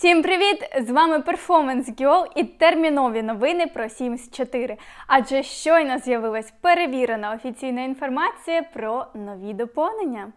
Всім привіт! З вами Performance Girl і термінові новини про Sims 4. Адже щойно з'явилась перевірена офіційна інформація про нові доповнення.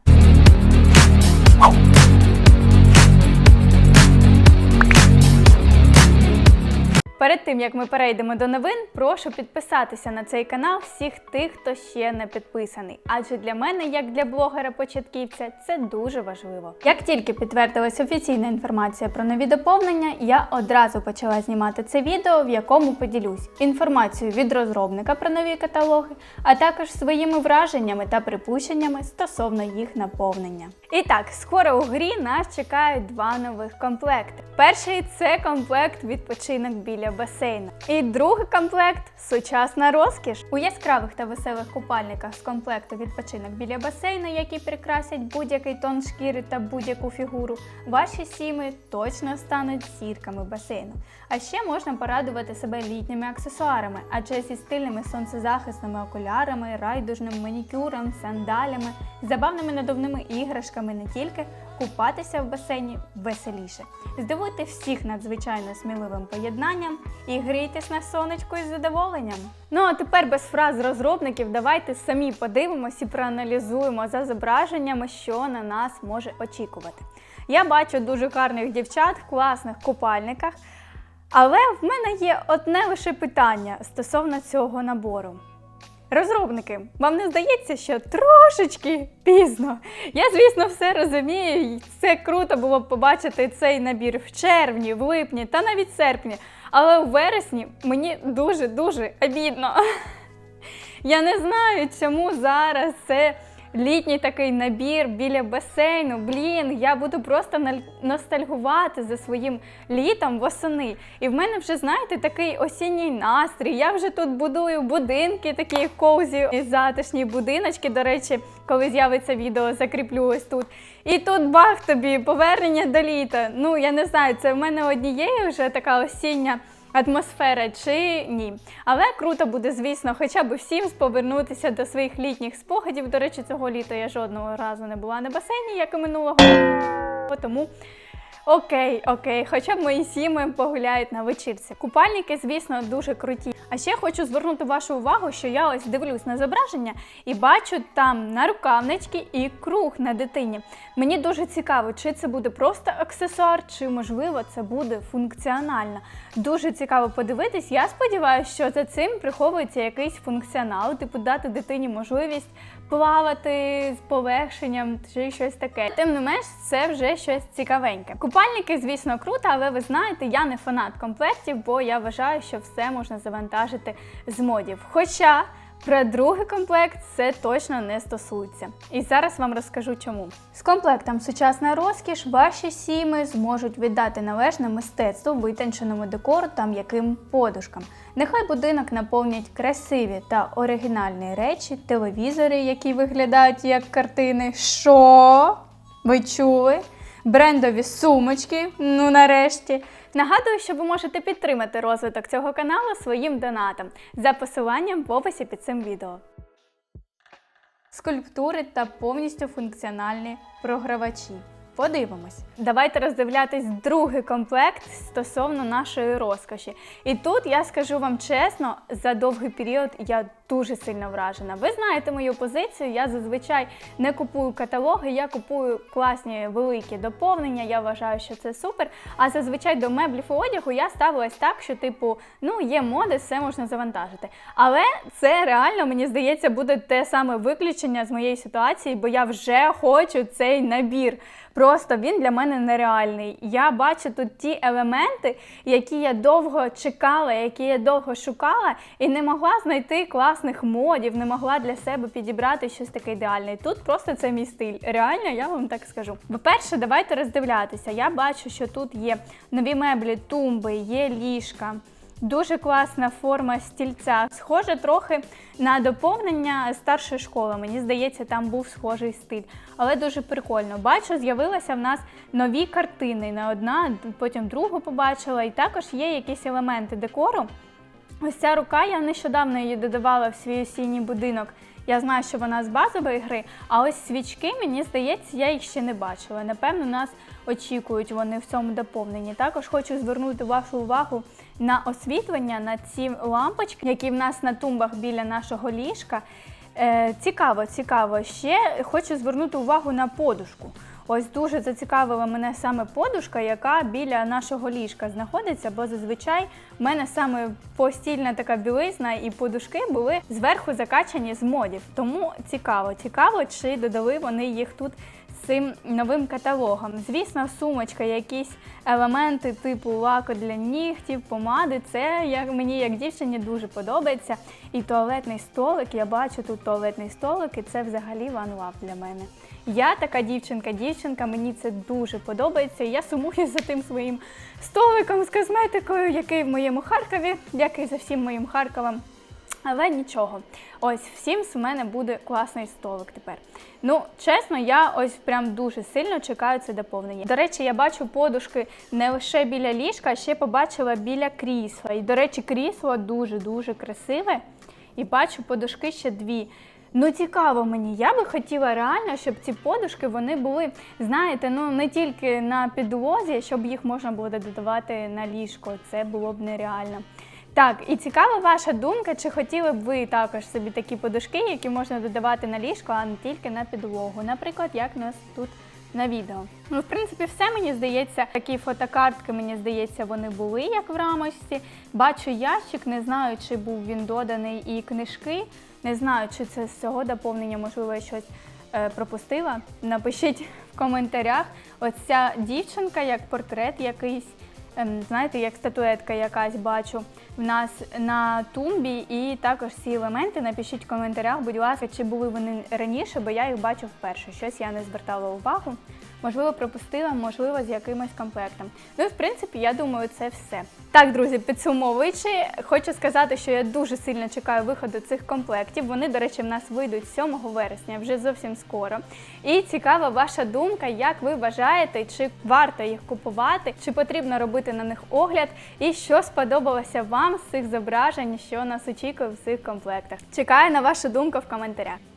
Перед тим як ми перейдемо до новин, прошу підписатися на цей канал всіх тих, хто ще не підписаний. Адже для мене, як для блогера-початківця, це дуже важливо. Як тільки підтвердилась офіційна інформація про нові доповнення, я одразу почала знімати це відео, в якому поділюсь інформацією від розробника про нові каталоги, а також своїми враженнями та припущеннями стосовно їх наповнення. І так, скоро у грі нас чекають два нових комплекти. Перший це комплект відпочинок біля басейну. І другий комплект сучасна розкіш. У яскравих та веселих купальниках з комплекту відпочинок біля басейну, які прикрасять будь-який тон шкіри та будь-яку фігуру, ваші сіми точно стануть зірками басейну. А ще можна порадувати себе літніми аксесуарами, адже зі стильними сонцезахисними окулярами, райдужним манікюром, сандалями, забавними надувними іграшками не тільки купатися в басейні веселіше. Здивуйте всіх надзвичайно сміливим поєднанням і грійтесь на сонечку із задоволенням. Ну а тепер без фраз розробників давайте самі подивимось і проаналізуємо за зображеннями, що на нас може очікувати. Я бачу дуже гарних дівчат в класних купальниках. Але в мене є одне лише питання стосовно цього набору. Розробники, вам не здається, що трошечки пізно? Я, звісно, все розумію, і це круто було б побачити цей набір в червні, в липні та навіть серпні. Але у вересні мені дуже-дуже обідно. Я не знаю, чому зараз це літній такий набір біля басейну. Блін, я буду просто ностальгувати за своїм літом восени. І в мене вже, знаєте, такий осінній настрій. Я вже тут будую будинки, такі коузі і затишні будиночки. До речі, коли з'явиться відео, закріплю ось тут. І тут бах тобі, повернення до літа. Ну, я не знаю, це в мене однієї вже така осіння атмосфера чи ні. Але круто буде, звісно, хоча б всім повернутися до своїх літніх спогадів. До речі, цього літа я жодного разу не була на басейні, як і минулого. Тому окей, окей, хоча б мої сіми погуляють на вечірці. Купальники, звісно, дуже круті. А ще хочу звернути вашу увагу, що я ось дивлюсь на зображення і бачу там нарукавнички і круг на дитині. Мені дуже цікаво, чи це буде просто аксесуар, чи можливо це буде функціонально. Дуже цікаво подивитись. Я сподіваюся, що за цим приховується якийсь функціонал, типу дати дитині можливість плавати з полегшенням чи щось таке. Тим не менш, це вже щось цікавеньке. Купальники, звісно, круто, але ви знаєте, я не фанат комплектів, бо я вважаю, що все можна завантажити з модів. Хоча про другий комплект це точно не стосується. І зараз вам розкажу чому. З комплектом сучасна розкіш ваші сіми зможуть віддати належне мистецтву, витонченому декору та м'яким подушкам. Нехай будинок наповнять красиві та оригінальні речі, телевізори, які виглядають як картини. Що? Ви чули? Брендові сумочки, ну нарешті. Нагадую, що ви можете підтримати розвиток цього каналу своїм донатом за посиланням в описі під цим відео. Скульптури та повністю функціональні програвачі. Подивимось. Давайте роздивлятись другий комплект стосовно нашої розкоші. І тут я скажу вам чесно, за довгий період я дуже сильно вражена. Ви знаєте мою позицію. Я зазвичай не купую каталоги, я купую класні великі доповнення. Я вважаю, що це супер. А зазвичай до меблів і одягу я ставилась так, що типу, ну є моди, все можна завантажити. Але це реально мені здається буде те саме виключення з моєї ситуації, бо я вже хочу цей набір. Просто він для мене нереальний. Я бачу тут ті елементи, які я довго чекала, які я довго шукала, і не могла знайти класних модів, не могла для себе підібрати щось таке ідеальне. Тут просто це мій стиль. Реально, я вам так скажу. По-перше, давайте роздивлятися. Я бачу, що тут є нові меблі, тумби, є ліжка. Дуже класна форма стільця. Схоже трохи на доповнення старшої школи. Мені здається, там був схожий стиль. Але дуже прикольно. Бачу, з'явилися в нас нові картини. Не одна, потім другу побачила. І також є якісь елементи декору. Ось ця рука, я нещодавно її додавала в свій осінній будинок. Я знаю, що вона з базової гри, а ось свічки, мені здається, я їх ще не бачила. Напевно, нас очікують вони в цьому доповненні. Також хочу звернути вашу увагу на освітлення, на ці лампочки, які в нас на тумбах біля нашого ліжка. Е, цікаво, цікаво. Ще хочу звернути увагу на подушку. Ось дуже зацікавила мене саме подушка, яка біля нашого ліжка знаходиться, бо зазвичай в мене саме постільна така білизна і подушки були зверху закачані з модів. Тому цікаво, цікаво, чи додали вони їх тут цим новим каталогом. Звісно, сумочка, якісь елементи типу лаку для нігтів, помади. Це як мені як дівчині дуже подобається. І туалетний столик. Я бачу тут туалетний столик, і це взагалі one love для мене. Я така дівчинка, дівчинка, мені це дуже подобається. Я сумую за тим своїм столиком з косметикою, який в моєму Харкові, як і за всім моїм Харковом. Але нічого, ось всім з мене буде класний столик тепер. Ну, чесно, я ось прям дуже сильно чекаю це доповнення. До речі, я бачу подушки не лише біля ліжка, а ще побачила біля крісла. І, до речі, крісло дуже-дуже красиве. І бачу подушки ще дві. Ну, цікаво мені. Я би хотіла реально, щоб ці подушки вони були, знаєте, ну не тільки на підлозі, щоб їх можна було додавати на ліжко. Це було б нереально. Так, і цікава ваша думка, чи хотіли б ви також собі такі подушки, які можна додавати на ліжко, а не тільки на підлогу. Наприклад, як у нас тут на відео. Ну, в принципі, все мені здається. Такі фотокартки, мені здається, вони були як в рамочці. Бачу ящик, не знаю, чи був він доданий і книжки. Не знаю, чи це з цього доповнення, можливо, я щось е, пропустила. Напишіть в коментарях. Ось ця дівчинка, як портрет якийсь. ем, Знаєте, як статуетка якась бачу в нас на тумбі, і також ці елементи напишіть в коментарях, будь ласка, чи були вони раніше, бо я їх бачу вперше. Щось я не звертала увагу. Можливо, пропустила, можливо, з якимось комплектом. Ну і в принципі, я думаю, це все. Так, друзі, підсумовуючи, хочу сказати, що я дуже сильно чекаю виходу цих комплектів. Вони, до речі, в нас вийдуть 7 вересня, вже зовсім скоро. І цікава ваша думка, як ви вважаєте, чи варто їх купувати, чи потрібно робити на них огляд, і що сподобалося вам з цих зображень, що нас очікує в цих комплектах. Чекаю на вашу думку в коментарях.